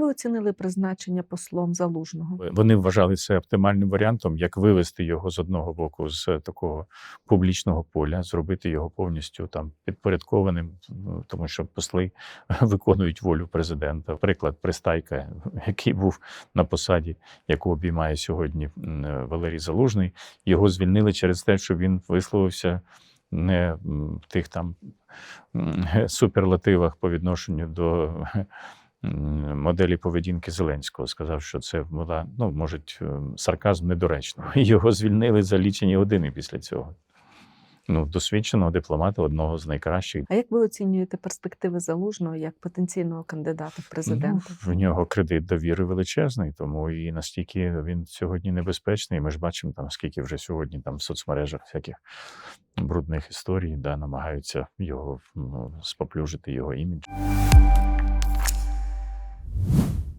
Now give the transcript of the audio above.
ви оцінили призначення послом залужного? Вони вважали це оптимальним варіантом, як вивести його з одного боку з такого публічного поля, зробити його повністю там підпорядкованим, ну, тому що посли виконують волю президента. Приклад Пристайка, який був на посаді, яку обіймає сьогодні Валерій Залужний, його звільнили через те, що він висловився не в тих там суперлативах по відношенню до моделі поведінки Зеленського. Сказав, що це була, ну, може, сарказм недоречно. Його звільнили за лічені години після цього. Ну, досвідченого дипломата, одного з найкращих. А як ви оцінюєте перспективи залужного як потенційного кандидата в президенти? Ну, в нього кредит довіри величезний, тому і настільки він сьогодні небезпечний. Ми ж бачимо там, скільки вже сьогодні там в соцмережах всяких брудних історій, да, намагаються його ну, споплюжити його імідж.